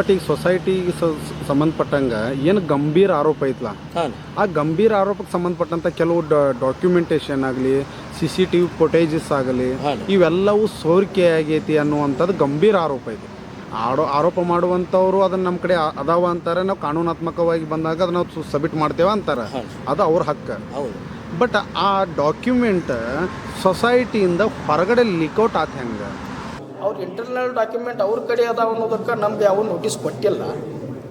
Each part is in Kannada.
ಬಟ್ ಈಗ ಸೊಸೈಟಿಗೆ ಸಂಬಂಧಪಟ್ಟಂಗ ಏನು ಗಂಭೀರ ಆರೋಪ ಐತ್ಲ? ಆ ಗಂಭೀರ ಆರೋಪಕ್ಕೆ ಸಂಬಂಧಪಟ್ಟಂತ ಕೆಲವು ಡಾಕ್ಯುಮೆಂಟೇಶನ್ ಆಗಲಿ C C T V footages ಆಗಲಿ ಇವೆಲ್ಲವೂ ಸೋರಿಕೆ ಆಗೈತಿ ಅನ್ನುವಂಥದ್ದು ಗಂಭೀರ ಆರೋಪ ಇದೆ ಆಡೋ ಆರೋಪ ಮಾಡುವಂಥವ್ರು ಅದನ್ನ ನಮ್ಮ ಕಡೆ ಅದಾವ ಅಂತಾರೆ ನಾವು ಕಾನೂನಾತ್ಮಕವಾಗಿ ಬಂದಾಗ ಅದನ್ನ ನಾವು ಸಬ್ಮಿಟ್ ಮಾಡ್ತೇವೆ ಅಂತಾರೆ. ಅದು ಅವ್ರ ಹಕ್ಕು. ಬಟ್ ಆ ಡಾಕ್ಯುಮೆಂಟ್ ಸೊಸೈಟಿಯಿಂದ ಹೊರಗಡೆ ಲೀಕೌಟ್ ಆತ ಹೆಂಗೆ? ಅವ್ರ ಇಂಟರ್ನಲ್ ಡಾಕ್ಯುಮೆಂಟ್ ಅವ್ರ ಕಡೆ ಅದಾವ ಅನ್ನೋದಕ್ಕೆ ನಮ್ಗೆ ಯಾವ ನೋಟಿಸ್ ಕೊಟ್ಟಿಲ್ಲ.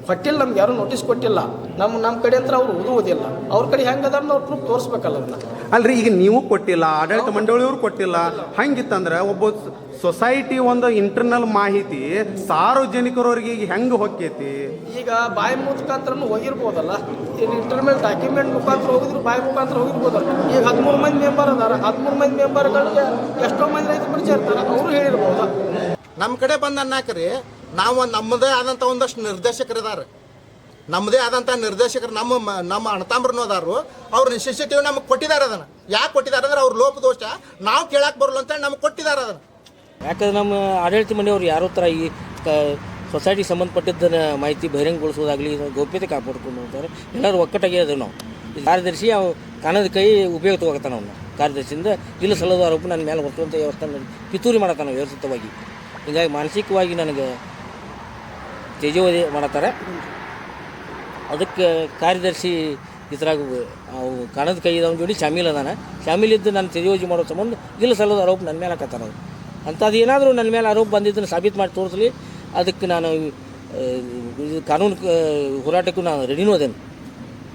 ಕೊಟ್ಟಿಲ್ಲ ನಮ್ಗೆ ಯಾರು ನೋಟಿಸ್ ಕೊಟ್ಟಿಲ್ಲ. ನಮ್ಮ ನಮ್ಮ ಕಡೆ ಅಂತ ಅವ್ರು ಓದುವುದಿಲ್ಲ. ಅವ್ರ ಕಡೆ ಹೆಂಗೆ ಅದ ಅವ್ರು ಪ್ರೂಫ್ ತೋರಿಸ್ಬೇಕಲ್ಲ ಅದನ್ನ ಅಲ್ರಿ ಈಗ ನೀವು ಕೊಟ್ಟಿಲ್ಲ ಆಡಳಿತ ಮಂಡಳಿಯವರು ಕೊಟ್ಟಿಲ್ಲ. ಹಂಗಿತ್ತಂದ್ರೆ ಒಬ್ಬ ಸೊಸೈಟಿ ಒಂದು ಇಂಟರ್ನಲ್ ಮಾಹಿತಿ ಸಾರ್ವಜನಿಕರವ್ರಿಗೆ ಈಗ ಹೆಂಗೆ ಹೊಕ್ಕೈತಿ? ಈಗ ಬಾಯಿ ಮುಖಾಂತರ ಹೋಗಿರ್ಬೋದಲ್ಲ. ಇಂಟರ್ನಲ್ ಡಾಕ್ಯುಮೆಂಟ್ ಮುಖಾಂತರ ಹೋಗಿದ್ರು ಬಾಯಿ ಮುಖಾಂತರ ಹೋಗಿರ್ಬೋದಲ್ಲ. ಈಗ ಹದಿಮೂರು ಮಂದಿ ಮೆಂಬರ್ ಅದಾರ. ಹದಿಮೂರು ಮಂದಿ ಮೆಂಬರ್ಗಳಿಗೆ ಎಷ್ಟೋ ಮಂದಿ ರೈತರು ಪರಿಚಯ ಇರ್ತಾರೆ. ನಮ್ಮ ಕಡೆ ಬಂದು ಅನ್ನಾಕ್ರಿ, ನಾವು ನಮ್ಮದೇ ಆದಂಥ ಒಂದಷ್ಟು ನಿರ್ದೇಶಕರು ಇದಾರೆ ನಮ್ಮದೇ ಆದಂಥ ನಿರ್ದೇಶಕರು ನಮ್ಮ ನಮ್ಮ ಅಣ್ಣತಾಮ್ರನು ಅದಾರು. ಅವ್ರ ನಿಶ್ಚಿತೀವಿ ನಮಗೆ ಕೊಟ್ಟಿದ್ದಾರೆ ಅದನ್ನು. ಯಾಕೆ ಕೊಟ್ಟಿದ್ದಾರೆ ಅಂದ್ರೆ ಅವ್ರ ಲೋಪದೋಷ ನಾವು ಕೇಳಕ್ಕೆ ಬರಲ್ಲ ಅಂತೇಳಿ ನಮಗೆ ಕೊಟ್ಟಿದ್ದಾರೆ ಅದನ್ನು. ಯಾಕಂದ್ರೆ ನಮ್ಮ ಆಡಳಿತ ಮನೆಯವ್ರು ಯಾರೋ ಥರ ಈ ಸೊಸೈಟಿ ಸಂಬಂಧಪಟ್ಟಿದ್ದನ್ನ ಮಾಹಿತಿ ಬಹಿರಂಗಗೊಳಿಸೋದಾಗಲಿ ಗೌಪ್ಯತೆ ಕಾಪಾಡ್ಕೊಂಡು ಹೋಗ್ತಾರೆ. ಎಲ್ಲರೂ ಒಕ್ಕಟ್ಟಾಗಿ ಅದೇವೆ ನಾವು. ಕಾರ್ಯದರ್ಶಿ ಅವು ಕಾಣದ ಕೈ ಉಪಯೋಗ ತಗೋತಾನ ಅವನ್ನ ಕಾರ್ಯದರ್ಶಿಯಿಂದ ಇಲ್ಲ ಸಲ್ಲದ ಆರೋಪ ನನ್ನ ಮೇಲೆ ಬರ್ತಂಥ ವ್ಯವಸ್ಥೆ ಪಿತೂರಿ ಮಾಡತ್ತಾನ ವ್ಯವಸ್ಥಿತವಾಗಿ. ಹೀಗಾಗಿ ಮಾನಸಿಕವಾಗಿ ನನಗೆ ತೇಜೋವಧಿ ಮಾಡತ್ತಾರೆ ಅದಕ್ಕೆ ಕಾರ್ಯದರ್ಶಿ ಇದ್ರಾಗ ಅವು ಕಾಣದ ಕೈ ಇದ್ದವನ ಜೋಡಿ ಶಾಮೀಲ್ ಅದಾನ. ಶಾಮೀಲಿದ್ದು ನಾನು ತೆರೆಯೋಜಿ ಮಾಡೋ ಸಂಬಂಧ ಇಲ್ಲ ಸಲ್ಲದ ಆರೋಪ ನನ್ನ ಮೇಲೆ ಹಾಕತ್ತಾರ ಅವ್ರು ಅಂಥದ್ದು ಏನಾದರೂ ನನ್ನ ಮೇಲೆ ಆರೋಪ ಬಂದಿದ್ದನ್ನು ಸಾಬೀತು ಮಾಡಿ ತೋರಿಸಲಿ. ಅದಕ್ಕೆ ನಾನು ಕಾನೂನು ಹೋರಾಟಕ್ಕೂ ನಾನು ರೆಡಿನೂ ಅದೇನು.